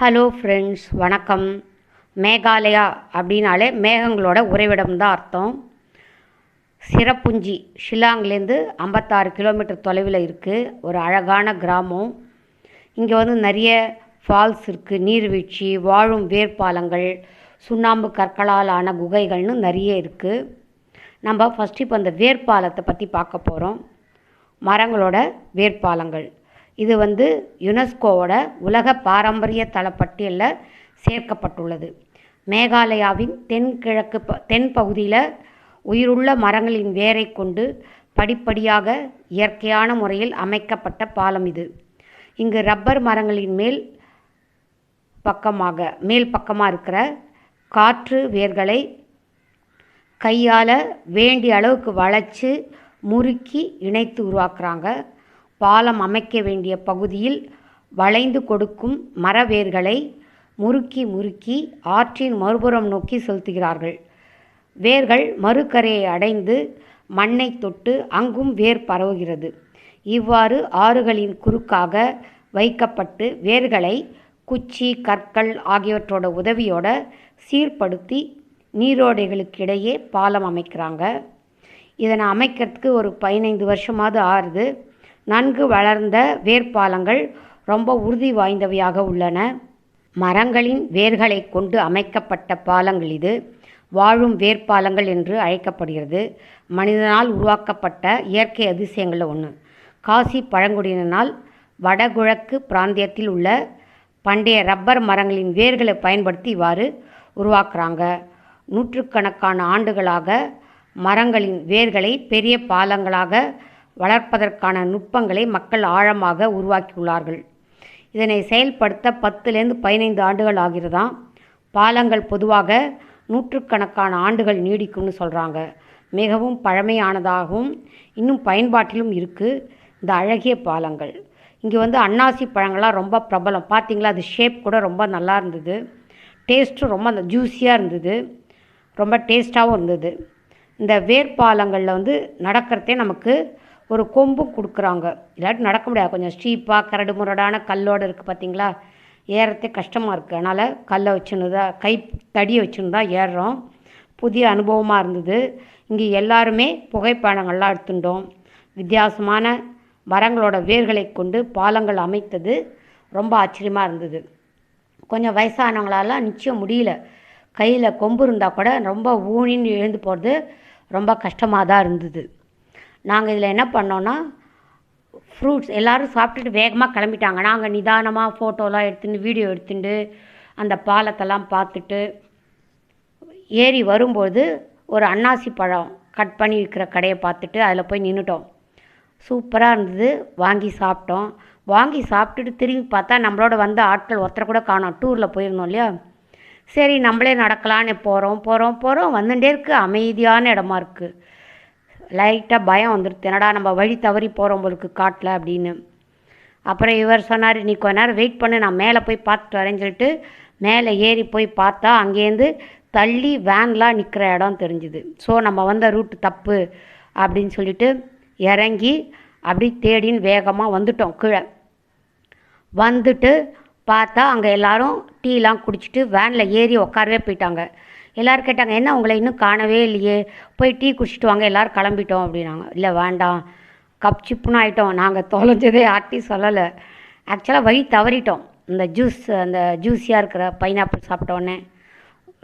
Hello friends வணக்கம். மேகாலயா அப்படின்னாலே மேகங்களோட உறைவிடம் தான் அர்த்தம். சிறப்புஞ்சி ஷில்லாங்லேருந்து ஐம்பத்தாறு கிலோமீட்டர் தொலைவில் இருக்குது ஒரு அழகான கிராமம். இங்கே வந்து நிறைய ஃபால்ஸ் இருக்குது நீர்வீழ்ச்சி வாழும் வேர்ப்பாலங்கள் சுண்ணாம்பு கற்களால் ஆன குகைகள்னு நிறைய இருக்குது நம்ம ஃபஸ்ட்டு இப்போ அந்த வேர்ப்பாலத்தை பற்றி பார்க்க போகிறோம் மரங்களோட வேர்ப்பாலங்கள். இது வந்து யுனெஸ்கோவோட உலக பாரம்பரிய தளப்பட்டியலில் சேர்க்கப்பட்டுள்ளது. மேகாலயாவின் தென்கிழக்கு ப தென் பகுதியில் உயிருள்ள மரங்களின் வேரை கொண்டு படிப்படியாக இயற்கையான முறையில் அமைக்கப்பட்ட பாலம் இது. இங்கு ரப்பர் மரங்களின் மேல் பக்கமாக மேல் பக்கமாக இருக்கிற காற்று வேர்களை கையால் வேண்டிய அளவுக்கு வளைச்சு முறுக்கி இணைத்து உருவாக்குறாங்க. பாலம் அமைக்க வேண்டிய பகுதியில் வளைந்து கொடுக்கும் மரவேர்களை முறுக்கி முறுக்கி ஆற்றின் மறுபுறம் நோக்கி செலுத்துகிறார்கள். வேர்கள் மறுகரையை அடைந்து மண்ணை தொட்டு அங்கும் வேர் பரவுகிறது. இவ்வாறு ஆறுகளின் குறுக்காக வைக்கப்பட்டு வேர்களை குச்சி கற்கள் ஆகியவற்றோட உதவியோட சீர்படுத்தி நீரோடைகளுக்கிடையே பாலம் அமைக்கிறாங்க. இதனை அமைக்கிறதுக்கு ஒரு பதினைந்து வருஷமாவது ஆறுது. நன்கு வளர்ந்த வேர்ப்பாலங்கள் ரொம்ப உறுதி வாய்ந்தவையாக உள்ளன. மரங்களின் வேர்களை கொண்டு அமைக்கப்பட்ட பாலங்கள் இது. வாழும் வேர்ப்பாலங்கள் என்று அழைக்கப்படுகிறது. மனிதனால் உருவாக்கப்பட்ட இயற்கை அதிசயங்களில் ஒன்று காசி பழங்குடியினால் வடகிழக்கு பிராந்தியத்தில் உள்ள பண்டைய ரப்பர் மரங்களின் வேர்களை பயன்படுத்தி இவ்வாறு உருவாக்குறாங்க. நூற்றுக்கணக்கான ஆண்டுகளாக மரங்களின் வேர்களை பெரிய பாலங்களாக வளர்ப்பதற்கான நுட்பங்களை மக்கள் ஆழமாக உருவாக்கியுள்ளார்கள். இதனை செயல்படுத்த பத்துலேருந்து பதினைந்து ஆண்டுகள் ஆகிறதாம் பாலங்கள் பொதுவாக நூற்றுக்கணக்கான ஆண்டுகள் நீடிக்கும்னு சொல்கிறாங்க மிகவும் பழமையானதாகவும் இன்னும் பயன்பாட்டிலும் இருக்குது இந்த அழகிய பாலங்கள். இங்கே வந்து அன்னாசி பழங்கள்லாம் ரொம்ப பிரபலம். பார்த்தீங்களா அது ஷேப் கூட ரொம்ப நல்லா இருந்தது. டேஸ்ட்டும் ரொம்ப அந்த ஜூஸியாக இருந்தது. ரொம்ப டேஸ்ட்டாகவும் இருந்தது. இந்த வேர்பாலங்களில் வந்து நடக்கிறதே நமக்கு ஒரு கொம்பு கொடுக்குறாங்க. இல்லாட்டி நடக்க முடியாது. கொஞ்சம் ஸ்டீப்பாக கரடு முரடான கல்லோடு இருக்குது பார்த்தீங்களா ஏறத்தே கஷ்டமாக இருக்குது அதனால் கல்லை வச்சுன்னு தான் கை தடியை வச்சுன்னு தான் ஏறுறோம். புதிய அனுபவமாக இருந்தது. இங்கே எல்லாருமே புகைப்படங்கள்லாம் எடுத்துட்டோம். வித்தியாசமான மரங்களோட வேர்களை கொண்டு பாலங்கள் அமைத்தது. ரொம்ப ஆச்சரியமாக இருந்தது. கொஞ்சம் வயசானவங்களால நிச்சயம் முடியல. கையில் கொம்பு இருந்தால் கூட ரொம்ப ஊனின்னு எழுந்து போகிறது ரொம்ப கஷ்டமாக தான் இருந்தது. நாங்கள் இதில் என்ன பண்ணோன்னா ஃப்ரூட்ஸ் எல்லோரும் சாப்பிட்டுட்டு வேகமாக கிளம்பிட்டாங்க. நாங்கள் நிதானமாக ஃபோட்டோலாம் எடுத்துட்டு வீடியோ எடுத்துட்டு அந்த பாலத்தெல்லாம் பார்த்துட்டு ஏறி வரும்போது ஒரு அன்னாசி பழம் கட் பண்ணி விற்கிற கடையை பார்த்துட்டு அதில் போய் நின்றுட்டோம் சூப்பராக இருந்தது. வாங்கி சாப்பிட்டோம். வாங்கி சாப்பிட்டுட்டு திரும்பி பார்த்தா நம்மளோட வந்த ஆட்கள் ஒருத்தரை கூட காணோம். டூரில் போயிருந்தோம் இல்லையா? சரி நம்மளே நடக்கலான்னு போகிறோம் போகிறோம் போகிறோம் வந்துட்டே இருக்குது அமைதியான இடமா இருக்குது லைட்டாக பயம் வந்துடுது என்னடா நம்ம வழி தவறி போகிறோம் உங்களுக்கு காட்டில் அப்படின்னு. அப்புறம் இவர் சொன்னார் நீ கொஞ்ச நேரம் வெயிட் பண்ணு நான் மேலே போய் பார்த்துட்டு வரேன்னு சொல்லிட்டு மேலே ஏறி போய் பார்த்தா அங்கேருந்து தள்ளி வேன்லாம் நிற்கிற இடம் தெரிஞ்சுது. ஸோ நம்ம வந்த ரூட்டு தப்பு அப்படின்னு சொல்லிட்டு இறங்கி அப்படி தேடின்னு வேகமாக வந்துட்டோம் கீழே. வந்துட்டு பார்த்தா அங்கே எல்லோரும் டீலாம் குடிச்சிட்டு வேனில் ஏறி உட்காரவே போயிட்டாங்க. எல்லோரும் கேட்டாங்க என்ன உங்களை இன்னும் காணவே இல்லையே? போய் டீ குடிச்சிட்டு வாங்க எல்லோரும் கிளம்பிட்டோம். அப்படின்னாங்க. இல்லை வேண்டாம். கப் சிப்புன்னு ஆகிட்டோம் நாங்கள் தொலைஞ்சதே ஆட்டி சொல்லலை. ஆக்சுவலாக வழி தவறிட்டோம். இந்த ஜூஸ் அந்த ஜூஸியாக இருக்கிற பைனாப்பிள் சாப்பிட்டோன்னே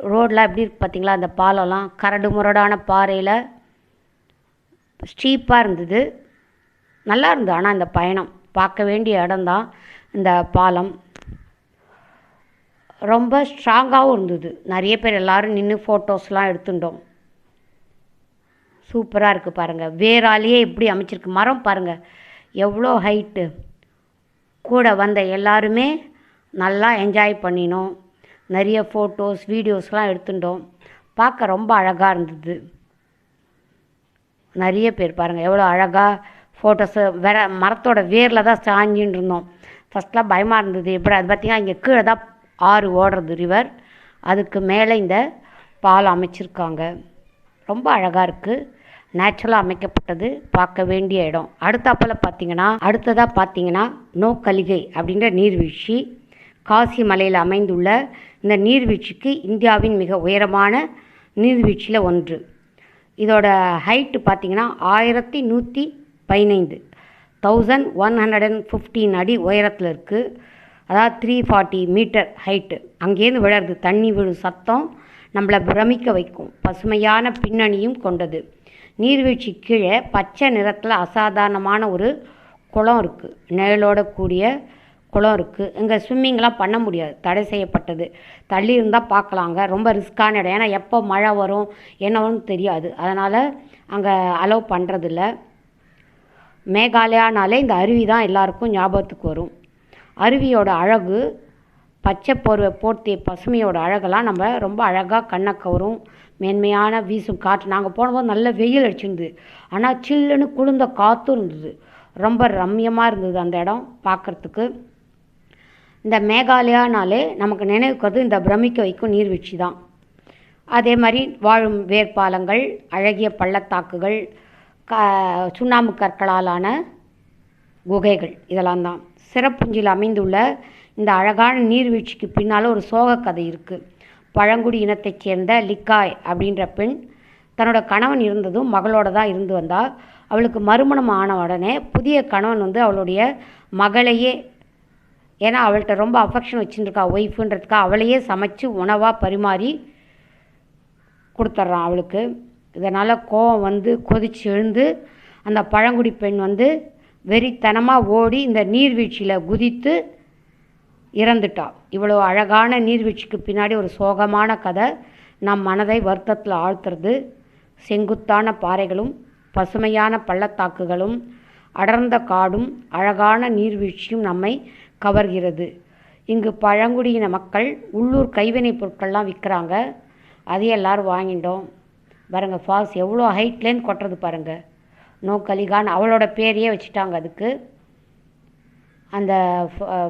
ரோடெலாம் எப்படி இருக்கு பார்த்தீங்களா அந்த பாலம்லாம் கரடு முரடான பாறையில் ஸ்டீப்பாக இருந்தது. நல்லா இருந்தது. ஆனால் இந்த பயணம் பார்க்க வேண்டிய இடம்தான் இந்த பாலம். ரொம்ப ஸ்ட்ராங்காகவும் இருந்தது. நிறைய பேர் எல்லோரும் நின்று ஃபோட்டோஸ்லாம் எடுத்துட்டோம். சூப்பராக இருக்குது பாருங்கள் வேறாலேயே எப்படி அமைச்சிருக்கு. மரம் பாருங்கள் எவ்வளோ ஹைட்டு கூட வந்த எல்லாருமே நல்லா என்ஜாய் பண்ணினோம். நிறைய ஃபோட்டோஸ் வீடியோஸ்லாம் எடுத்துட்டோம். பார்க்க ரொம்ப அழகாக இருந்தது. நிறைய பேர் பாருங்கள் எவ்வளோ அழகாக ஃபோட்டோஸு வேற மரத்தோட வேரில் தான் சாஞ்சின்னு இருந்தோம். ஃபஸ்ட்லாம் பயமாக இருந்தது. எப்படி? அது பார்த்திங்கன்னா இங்கே கீழே தான் ஆறு ஓடுறது ரிவர் அதுக்கு மேலே இந்த பாலம் அமைச்சிருக்காங்க. ரொம்ப அழகாக இருக்குது நேச்சுரலாக அமைக்கப்பட்டது. பார்க்க வேண்டிய இடம். அடுத்தாப்பில் பார்த்தீங்கன்னா அடுத்ததாக பார்த்தீங்கன்னா நோக்கலிகை அப்படின்ற நீர்வீழ்ச்சி. காசி மலையில் அமைந்துள்ள இந்த நீர்வீழ்ச்சிக்கு இந்தியாவின் மிக உயரமான நீர்வீழ்ச்சியில் ஒன்று. இதோட ஹைட்டு பார்த்திங்கன்னா ஆயிரத்தி நூற்றி பதினைந்து. Thousand one hundred and fifteen அடி உயரத்தில் இருக்குது அதாவது த்ரீ ஃபார்ட்டி மீட்டர் ஹைட்டு அங்கேருந்து விழருது தண்ணி விழும் சத்தம் நம்மளை பிரமிக்க வைக்கும். பசுமையான பின்னணியும் கொண்டது. நீர்வீழ்ச்சி கீழே பச்சை நிறத்தில் அசாதாரணமான ஒரு குளம் இருக்குது நிழலோட கூடிய குளம் இருக்குது இங்கே ஸ்விம்மிங்லாம் பண்ண முடியாது. தடை செய்யப்பட்டது. தள்ளி இருந்தால் பார்க்கலாங்க ரொம்ப ரிஸ்க்கான இடம். ஏன்னா எப்போ மழை வரும் என்ன வரும்னு தெரியாது. அதனால் அங்கே அலோவ் பண்ணுறதில்ல மேகாலயானாலே இந்த அருவி தான் எல்லாருக்கும் ஞாபகத்துக்கு வரும். அருவியோட அழகு பச்சை போர்வை போர்த்திய பசுமையோட அழகெல்லாம் நம்ம ரொம்ப அழகாக கண்ணை கவரும். மேன்மையான வீசும் காற்று. நாங்கள் போனபோது நல்ல வெயில் அடிச்சிருந்தது. ஆனால் சில்லுன்னு குளிர்ந்த காற்றும் இருந்தது. ரொம்ப ரம்யமாக இருந்தது அந்த இடம் பார்க்குறதுக்கு இந்த மேகாலயானாலே நமக்கு நினைவுக்கிறது இந்த பிரமிக்க வைக்கும் நீர்வீழ்ச்சி தான். அதே மாதிரி வாழும் வேர்ப்பாலங்கள் அழகிய பள்ளத்தாக்குகள் க சுண்ணாம்பு கற்களாலான குகைகள் இதெல்லாம் தான். சிறப்புஞ்சில் அமைந்துள்ள இந்த அழகான நீர்வீழ்ச்சிக்கு பின்னால் ஒரு சோக கதை இருக்குது பழங்குடி இனத்தைச் சேர்ந்த லிக்காய் அப்படின்ற பெண் தன்னோட கணவன் இருந்ததும் மகளோட தான் இருந்து வந்தால் அவளுக்கு மறுமணம் ஆன உடனே புதிய கணவன் வந்து அவளுடைய மகளையே ஏன்னா அவள்கிட்ட ரொம்ப அஃபெக்ஷன் வச்சுருக்கா ஒய்ஃபுன்றதுக்காக அவளையே சமைச்சு உணவாக பரிமாறி கொடுத்துட்றான் அவளுக்கு. இதனால் கோவம் வந்து கொதிச்சு எழுந்து அந்த பழங்குடி பெண் வந்து வெறித்தனமாக ஓடி இந்த நீர்வீழ்ச்சியில் குதித்து இறந்துட்டா. இவ்வளோ அழகான நீர்வீழ்ச்சிக்கு பின்னாடி ஒரு சோகமான கதை. நம் மனதை வருத்தத்தில் ஆழ்த்துறது. செங்குத்தான பாறைகளும் பசுமையான பள்ளத்தாக்குகளும் அடர்ந்த காடும் அழகான நீர்வீழ்ச்சியும் நம்மை கவர்கிறது. இங்கு பழங்குடியின மக்கள் உள்ளூர் கைவினைப் பொருட்கள்லாம் விற்கிறாங்க அதையும் எல்லோரும் வாங்கிட்டோம் பாருங்கள் ஃபால்ஸ் எவ்வளோ ஹைட்லேருந்து கொட்டுறது பாருங்கள் நோக்கலிகான் அவளோட பேரையே வச்சுட்டாங்க அதுக்கு. அந்த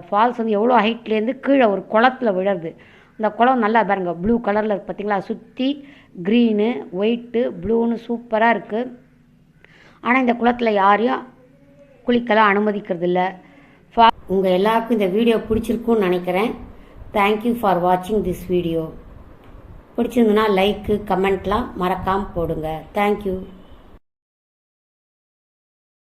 ஃபால்ஸ் வந்து எவ்வளோ ஹைட்லேருந்து கீழே ஒரு குளத்துல விழருது அந்த குளம் நல்லா பாருங்க ப்ளூ கலரில் இருக்குது பார்த்தீங்களா சுற்றி க்ரீனு ஒயிட்டு ப்ளூன்னு சூப்பராக இருக்குது ஆனால் இந்த குளத்தில் யாரையும் குளிக்கலாம் அனுமதிக்கிறது இல்லை. ஃபா உங்கள் எல்லாருக்கும் இந்த வீடியோ பிடிச்சிருக்குன்னு நினைக்கிறேன். தேங்க்யூ ஃபார் வாட்சிங் திஸ் வீடியோ பிடிச்சிருந்துன்னா லைக்கு கமெண்ட்லாம் மறக்காமல் போடுங்க. தேங்க்யூ